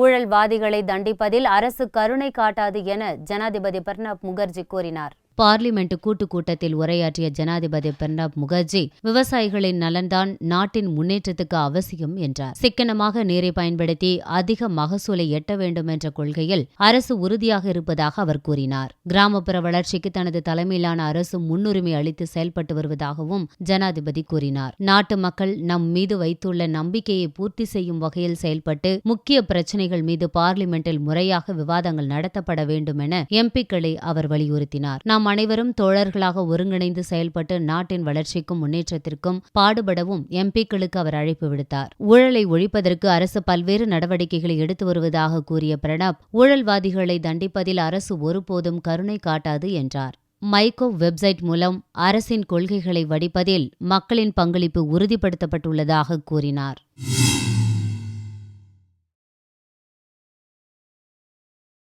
ஊழல்வாதிகளை தண்டிப்பதில் அரசு கருணை காட்டாது என ஜனாதிபதி பிரணாப் முகர்ஜி கூறினார். பார்லிமெண்ட் கூட்டுக் கூட்டத்தில் உரையாற்றிய ஜனாதிபதி பிரணாப் முகர்ஜி விவசாயிகளின் நலன்தான் நாட்டின் முன்னேற்றத்துக்கு அவசியம் என்றார். சிக்கனமாக நீரை பயன்படுத்தி அதிக மகசூலை எட்ட வேண்டும் என்ற கொள்கையில் அரசு உறுதியாக இருப்பதாக அவர் கூறினார். கிராமப்புற வளர்ச்சிக்கு தனது தலைமையிலான அரசு முன்னுரிமை அளித்து செயல்பட்டு வருவதாகவும் ஜனாதிபதி கூறினார். நாட்டு மக்கள் நம் மீது வைத்துள்ள நம்பிக்கையை பூர்த்தி செய்யும் வகையில் செயல்பட்டு முக்கிய பிரச்சினைகள் மீது பார்லிமெண்டில் முறையாக விவாதங்கள் நடத்தப்பட வேண்டும் என எம்பிக்களை அவர் வலியுறுத்தினார். நாம் அனைவரும் தோழர்களாக ஒருங்கிணைந்து செயல்பட்டு நாட்டின் வளர்ச்சிக்கும் முன்னேற்றத்திற்கும் பாடுபடவும் எம்பிக்களுக்கு அவர் அழைப்பு விடுத்தார். ஊழலை ஒழிப்பதற்கு அரசு பல்வேறு நடவடிக்கைகளை எடுத்து வருவதாக கூறிய பிரணாப் ஊழல்வாதிகளை தண்டிப்பதில் அரசு ஒருபோதும் கருணை காட்டாது என்றார். மைகோ வெப்சைட் மூலம் அரசின் கொள்கைகளை வடிப்பதில் மக்களின் பங்களிப்பு உறுதிப்படுத்தப்பட்டுள்ளதாக கூறினார்.